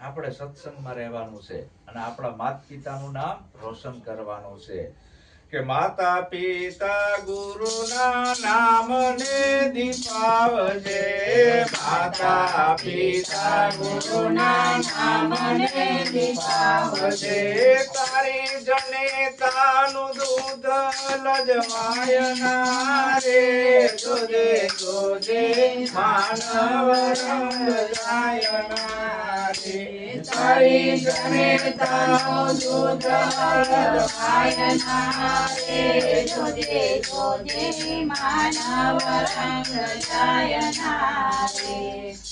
આપણે સત્સંગમાં રહેવાનું છે અને આપણા માતા પિતાનું નામ રોશન કરવાનું છે. કે માતા પિતા ગુરુના નામને દીપાવજે. માતા પિતા ગુરુના નામને દીપાવજે. તારી જનેતાનું દૂધ લજવાય ના રે જોજે જોજે, માનવ રંગ ના જાયના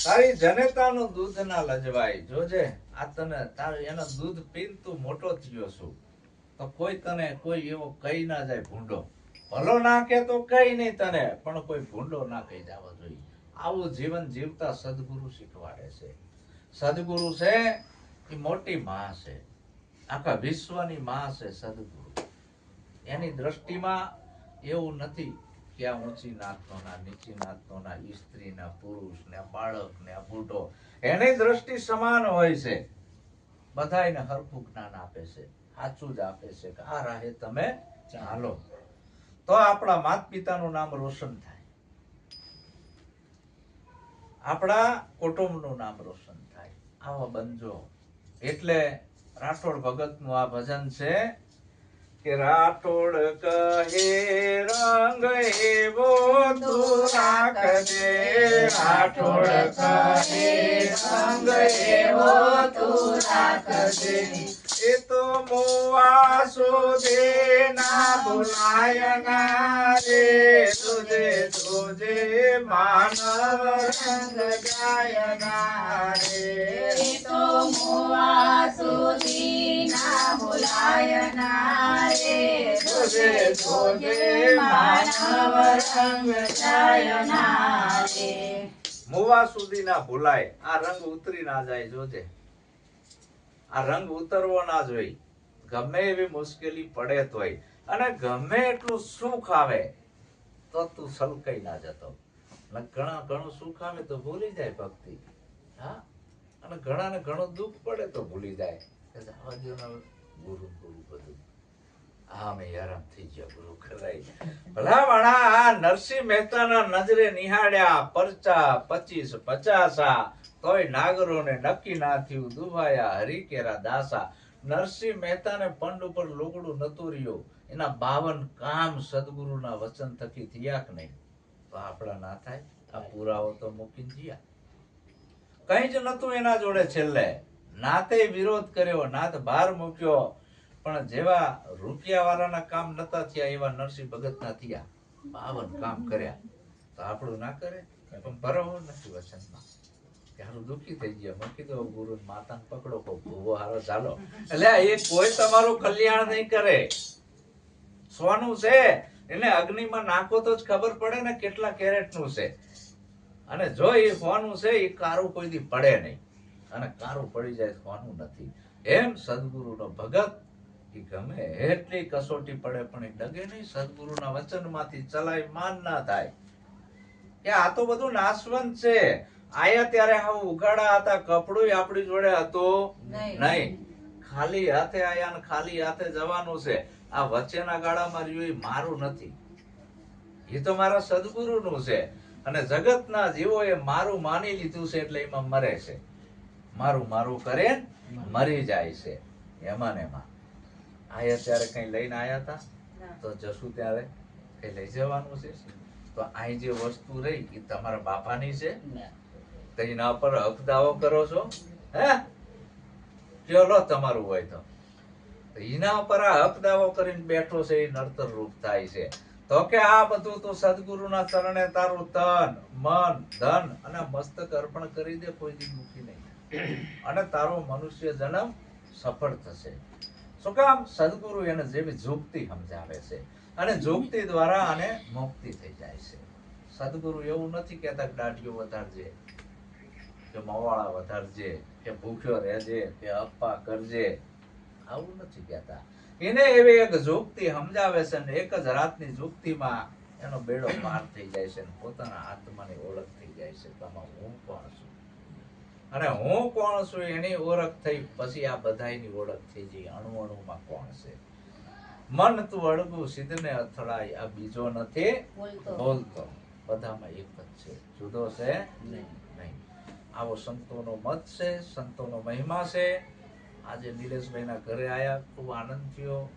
તારી જનેતાનું દૂધ ના લજવાય. જોજે, આ તને તારું એનો દૂધ પીન તું મોટો થયો છું. તો કોઈ તને કોઈ એવો કહી ના જાય ભૂંડો. ભલો ના કે તો કઈ નહીં તને, પણ કોઈ ભૂંડો ના કહી જવો જોઈએ. આવું જીવન જીવતા સદગુરુ શીખવાડે છે. સદગુરુ છે એ મોટી માં છે. આખા વિશ્વની માં છે સદગુરુ. એની દ્રષ્ટિમાં એવું નથી કે આ ઊંચી નાતનો ના નીચી નાતનો ના સ્ત્રી ના પુરુષ ને બાળક ને બુઢો. એની દ્રષ્ટિ સમાન હોય છે. બધાયને હરખું જ્ઞાન આપે છે. સાચું જ આપે છે કે આ રાહે તમે ચાલો. તો આપણા માત પિતાનું નામ રોશન થાય. આપણા કુટુંબનું નામ રોશન આવા બનજો એટલે રાઠોડ ભગતનું આ ભજન છે કે રાઠોડ કહે, રંગ એવો તું રાખજે. રાઠોડ કહે, રંગ એવો તું રાખજે. એ તો મોવા શોધે ના ભૂલાય ના રે. તુજે તુજે માનવ રંગ જાય ના રે. તો મોવા સુધી ના ભૂલાય ના રે. જોજે જોજે માનવ રંગ જાયના રે. મોવા સુધી ના ભૂલાય આ રંગ ઉતરી ના જાય જોજે. આ રંગ ઉતરવો ના જોઈ ગમે એવી મુશ્કેલી પડે તોય અને ગમે એટલું સુખ આવે, તો તું સલકાઈ ના જતો. ઘણા, ઘણું સુખ આવે તો ભૂલી જાય ભક્તિ. હા? અને ઘણા ને ઘણું દુઃખ પડે તો ભૂલી જાય. ગુરુ ગુરુ બધું. હા, મેં આરામ થઈ ગયો, ગુરુ ખરાઈ ભલા વાળા આ નરસિંહ મહેતાના નજરે નિહાળ્યા, પરચા, પચીસ, પચાસા તોય નાગરોને નક્કી ના થયું. દુભાયા હરિકેરા, દાસા, નરસિંહ મહેતાને પંડ ઉપર લુગડું નતું રહ્યું. એના બાવન કામ સદગુરુના વચન થકી થયા કે નહીં? તો આપણા ના થાય. આ પુરાવો તો મૂકી ગયા કઈ જ નતું એના જોડે છેલ્લે. નાતે વિરોધ કર્યો, નાત બહાર મૂક્યો. પણ જેવા રૂપિયા વાળાના કામ નતા થયા, એવા નરસિંહ ભગત ના થયા. બાવન કામ કર્યા. તો આપણું ના કરે? પણ ભરો નથી વચનમાં. દુઃખી કો કરે. સોનું છે અને જો એ સોનું છે, એ કારું કોઈ પડે નહીં. અને કારું પડી જાય સોનું નથી. એમ સદગુરુનો ભગત, એ ગમે એટલી કસોટી પડે, પણ એ ડગે નહીં સદગુરુના વચનમાંથી ચલાય, માન ના થાય. કે આ તો બધું નાશવંત છે. આયા ત્યારે હા ઉઘાડા હતા કપડું આપણી જોડે હતો નહીં. નહીં. ખાલી હાથે આયા ને ખાલી હાથે જવાનું છે. આ વચ્ચેના ગાળામાં રહ્યું એ મારું નથી. એ તો મારા સદગુરુનું છે. અને જગતના જીવોએ મારું માની લીધું છે એટલે એમાં મરે છે. મારું મારું કરે મરી જાય છે. એમાં ને એમાં. આયા ત્યારે કઈ લઈને આયા હતા તો જશું ત્યારે? કઈ લઈ જવાનું છે? તો અહીં જે વસ્તુ રહી એ તમારા બાપાની છે? તો એના પર હક દાવો કરો છો? હે? ચલો તમારું હોય તો. એના પર આ હક દાવો કરીને બેઠો છે એ નડતર રૂપ થાય છે. તો કે આ બધું તું સદગુરુના ચરણે તારું તન, મન, ધન અને મસ્તક અર્પણ કરી દે, કોઈ દી દુખી નહીં અને તારો મનુષ્ય જન્મ સફળ થશે. શું કામ? સદગુરુ એને જેવી જુક્તિ સમજાવે છે. અને જુક્તિ દ્વારા આને મુક્તિ થઈ જાય છે. સદગુરુ એવું નથી કહેતા દાઢીઓ વધારજે. કે મવાળા વધારજે કે ભૂખ્યો રહેજે કે અપ્પા કરજે. આવું નથી કહેતા. એને એવી એક જુક્તિ સમજાવે છે ને એક જ રાતની જુક્તિમાં એનો બેડો પાર થઈ જાય છે પોતાના આત્માની ઓળખ થઈ જાય છે કે હું કોણ છું? અને હું કોણ છું એની ઓળખ થઈ પછી આ બધાની ઓળખ થઈ જઈ અણુ અણુમાં કોણ છે? મન તું અળગું સિદ્ધને અથડાય આ બીજો નથી બોલતો. બધામાં એક જ છે. જુદો છે? નહીં. આવો સંતોનો મત છે, સંતોનો મહિમા છે. આજે નિલેશભાઈના ઘરે આવ્યા ખૂબ આનંદ થયો.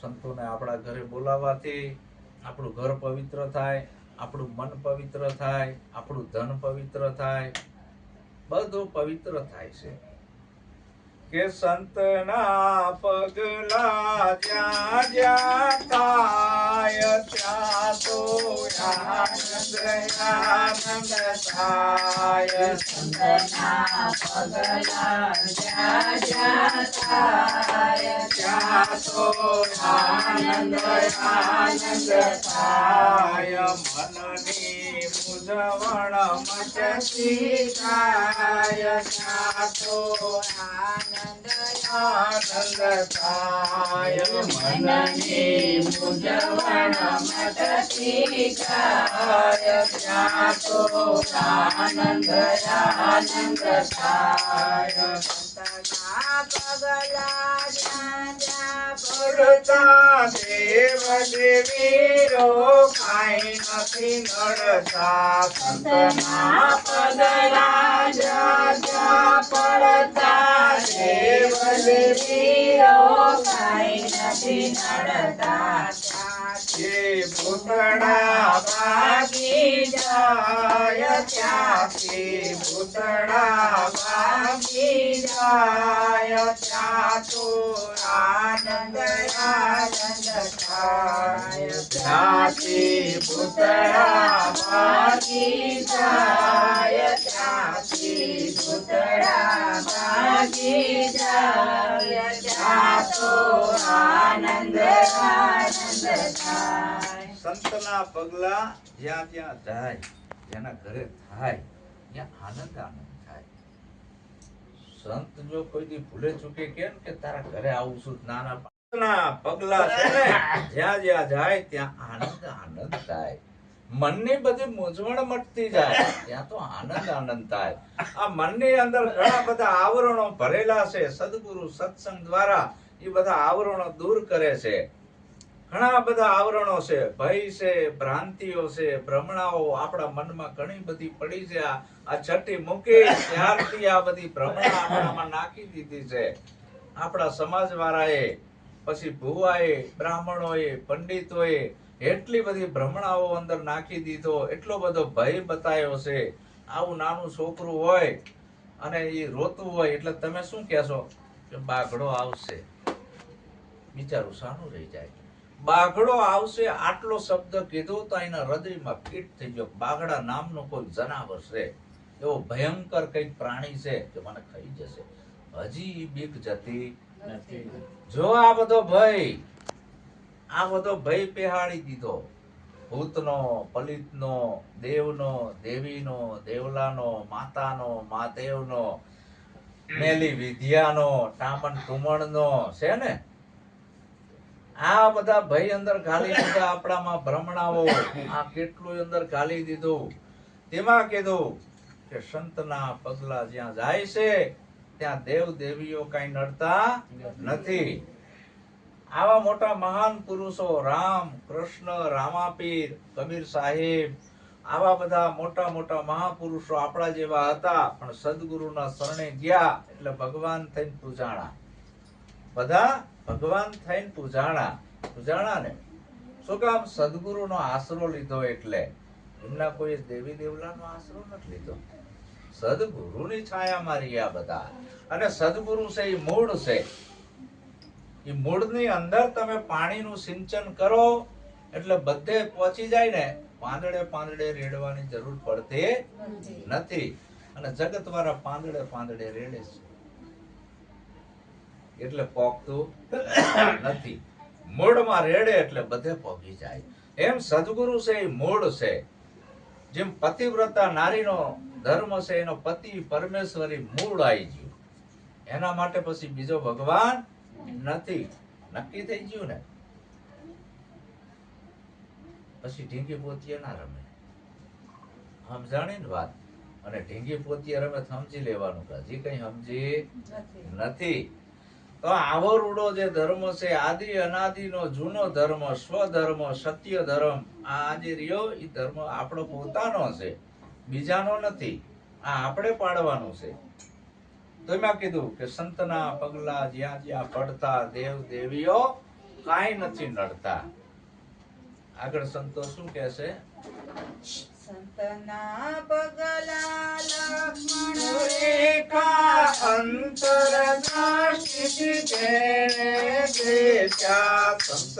સંતોને આપણા ઘરે બોલાવવાથી આપણું ઘર પવિત્ર થાય, આપણું મન પવિત્ર થાય, આપણું ધન પવિત્ર થાય. બધું પવિત્ર થાય છે. કે સંતના પગલા જ્યાં જ્યાં થાય ત્યાં તો આનંદ આનંદ થાય સંતના પગલા જ્યાં જ્યાં થાય ત્યાં તો આનંદ આનંદ થાય. મનની મૂંઝવણ મચતી થાય ત્યાં તો આનંદ આનંદ થાય મનની મૂંઝવણ મચતી થાય ત્યાં તો આનંદ આનંદ થાય સંતના પગલા જ્યાં જ્યાં પડતા દેવ દેવીરો કાંઈ નથી નડતા. સંતના પગલા જા જા પડતા દેવ દેવીરો કાંઈ નથી નડતા. જે ભૂતડા ભાગી જાય ત્યાંથી ભૂતડા ભાગી જાય ત્યાં તો આનંદ આનંદ થાય ત્યાંથી ભૂતડા ભાગી જાય ત્યાંથી ભૂતડા ભાગી સંતના પગલા જ્યાં ત્યાં જાય, જેના ઘરે થાય, ત્યાં આનંદ આનંદ થાય. સંત જો કોઈ દી ભૂલે ચૂકે કેમ કે તારા ઘરે આવું છું, નાના મનની બધી મૂંઝવણ મટતી જાય તો આનંદ આનંદ થાય. આ મનની અંદર ઘણા બધા આવરણો ભરેલા છે, સદગુરુ સત્સંગ દ્વારા એ બધા આવરણો દૂર કરે છે. ઘણા બધા આવરણો છે. ભય છે, ભ્રાંતિઓ છે, ભ્રમણાઓ આપણા મનમાં ઘણી બધી પડી છે. આ છઠ્ઠી મૂકી ત્યારથી આ બધી ભ્રમણા આપણામાં નાખી દીધી છે. આપણા સમાજ વાળાએ પછી ભુવાએ, બ્રાહ્મણોએ, પંડિતોએ એટલી બધી ભ્રમણાઓ અંદર નાખી દીધો, એટલો બધો ભય બતાવ્યો છે. આવું નાનું છોકરું હોય અને એ રોતું હોય એટલે તમે શું કહેશો? કે બાઘડો આવશે. બિચારું સાનું રહી જાય. બાઘડો આવશે આટલો શબ્દ કીધો તો એના હૃદયમાં ફીટ થઈ ગયો. બાઘડા નામનો કોઈ જનાવર છે. એવો ભયંકર કંઈક પ્રાણી છે કે મને ખાઈ જશે. હજી બીક જતી નથી. જો આ બધો ભય આ બધો ભય પેહાડી દીધો. ભૂતનો પલિતનો દેવનો દેવીનો દેવલાનો માતાનો મહાદેવનો મેલી વિદ્યાનો ટામણ ટુમણનો છે ને? આ બધા ભય અંદર ઘાલી દીધા, આપણામાં ભ્રમણાઓ. આ કેટલું અંદર ઘાલી દીધું. તેમાં કીધું કે સંતના પગલા જ્યાં જાય છે, ત્યાં દેવ દેવીઓ કઈ નડતા નથી. આવા મોટા મહાન પુરુષો, રામ, કૃષ્ણ, રામાપીર, કબીર સાહેબ, આવા બધા મોટા મોટા મહાપુરુષો આપણા જેવા હતા, પણ સદગુરુના શરણે ગયા, એટલે ભગવાન થઈને પૂજાણા. બધા ભગવાન થઈને પૂજાણા પૂજાણા ને શું કામ સદગુરુનો આશરો લીધો એટલે? એમના કોઈ દેવી દેવલાનો આશરો નથી લીધો. સદગુરુની છાયામાં રહ્યા બધા. અને સદગુરુ છે એ મૂળ છે. એ મૂળની અંદર તમે પાણીનું સિંચન કરો એટલે બધે પહોંચી જાય ને પાંદડે પાંદડે રેડવાની જરૂર પડતી નથી. નથી. અને જગત વાળા પાંદડે પાંદડે રેડે છે. એટલે પોગતું નથી. મૂળમાં રેડે એટલે બધે પોગી જાય. એમ સદગુરુ છે એ મૂળ છે. જેમ પતિવ્રતા નારીનો ધર્મ છે એનો પતિ પરમેશ્વરી મૂળ આવી ગયું. એના માટે પછી બીજો ભગવાન નથી. નક્કી થઈ ગયું ને? પછી ઢીંગી પોતીએ ના રમે. સમજાણી ને વાત? અને ઢીંગી પોતીએ રમે સમજી લેવાનું હજી કઈ સમજી નથી. તો આવો જે ધર્મ છે, આદિ અનાદિનો જૂનો ધર્મ, સ્વધર્મ, સત્ય ધર્મ, આ જે રહ્યો એ ધર્મ આપણો પોતાનો છે. બીજાનો નથી. આ આપણે પાડવાનું છે. તો એમાં કીધું કે સંતના પગલા જ્યાં જ્યાં પડતા દેવ દેવીઓ કાંઈ નથી નડતા. આગળ સંતો શું કહે છે સંતના પગલા લક્ષ્મણ રેખા અંતર દ્રષ્ટિ જેણે દેખ્યા સંત